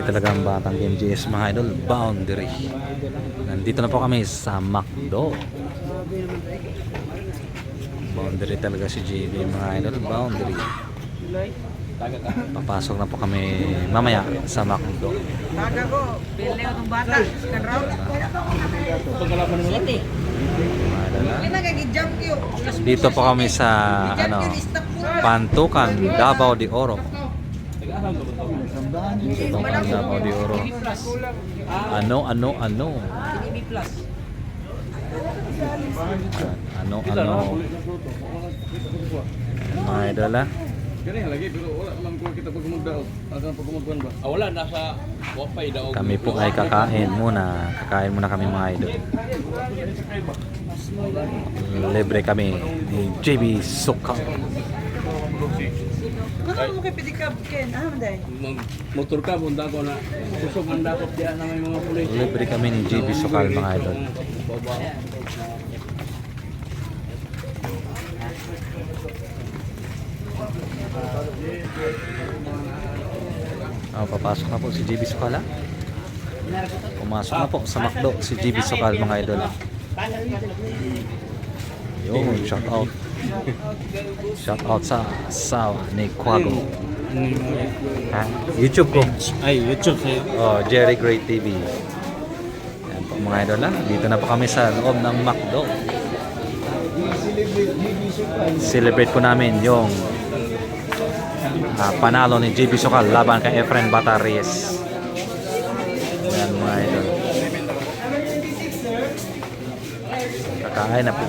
Boundary talaga ang batang MGS mga idol. Boundary. Nandito na po kami sa McDo. Boundary talaga si JB mga idol. Boundary. Papasok na po kami mamaya sa McDo. Taga ko, pili ko itong bata. City. Dito po kami sa ano Pantukan, Davao de Oro. Pantukan, Davao de Oro. Ano, ano, ano? Ano, ano? Mga idol. Kani lagi pero wala man ko kita pag kumugdaot. Asan pag kumugwan ba? Ah, wala nasa wifi daw. Kami po ay kakain muna. Kakain muna kami mga idol. Libre kami ni JB Suka. Ano mo kay pedicab, Ken? Ah, manday. Motor ka bunda ko na kusog man dapat diyan na may mga pulis. Libre kami ni JB Sukal mga idol. Oh, papasok na po si JB Sukal ah. Pumasok na po sa McDo si JB Sukal mga idol. Yun, shout out. Shout out sa asawa ni Quago. Ha? YouTube ko. Ay, YouTube sa'yo. Oh, Jerry Great TV. Yan po mga idol ah. Dito na po kami sa loob ng McDo. Celebrate po namin yung ah, panalo ni JB Sokal laban kay Efren Bataries. Yan mga idol. Kakain na po.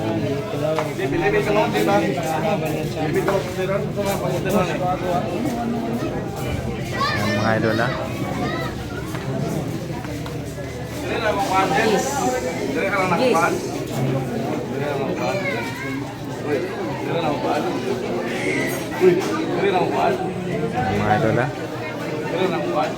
Bilibid ka lang din ba? Bilibid ka lang sa mga pagdalan. Yan mga idol ah. Dili na mo kuan din. Dili ka lang nakuan. Dili na mo kuan. Uy, dili na mo kuan. Uy, dili na mo kuan. Yan mga idol ah. Dili na mo kuan.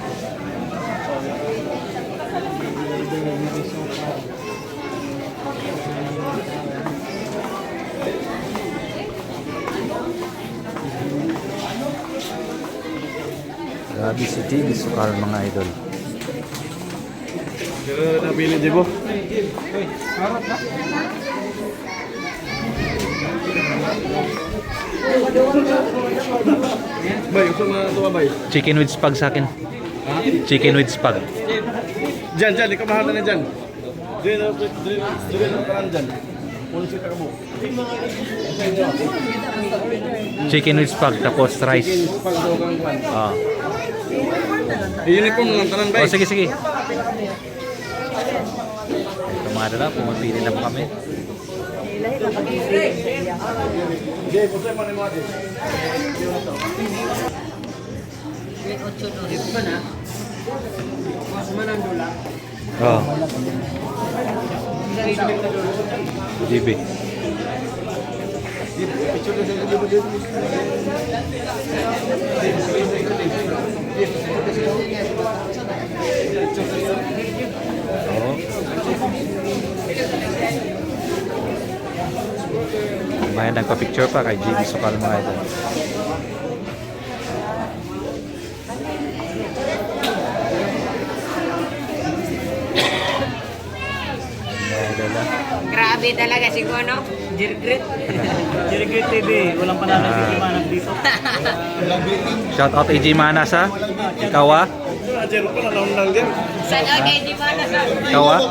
Grabe si JB Sokal mga idol. Dili na bilin di bo. Bay, usap na ito bay. Chicken with spag sa akin. Ha? Chicken with spag. Jan, Jan, ikaw mahal na Jan. Dili na, dili na, dili na karan Jan. Chicken with spag tapos rice. Pag daw kang kwan. Ah. Unicorn lang tanan bay. Oh, sige, sige. Ito mga dala, pumapili na po kami. Hindi, puso man ni Mati. May 8 doris pa na. Mas manandula. Oh. GB. Oh. Nagpa-picture pa kay GB Sokal mga. Grabe talaga si Gono. Jirgrit. Jirigit TV, walang panalo si Manag dito. Shout out AJ Manas ha. Ikaw Jan. Saan ka kay Di Mana sa? Ikaw ah.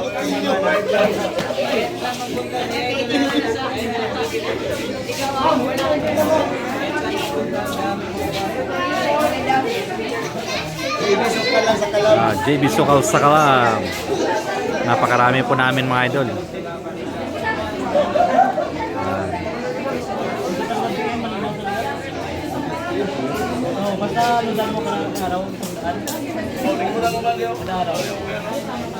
Ah, JB Sukal sa Kalam. Napakarami po namin mga idol. Basta dyan mo ka ng araw, isang daan. Tingnan mo lang ba Kada araw.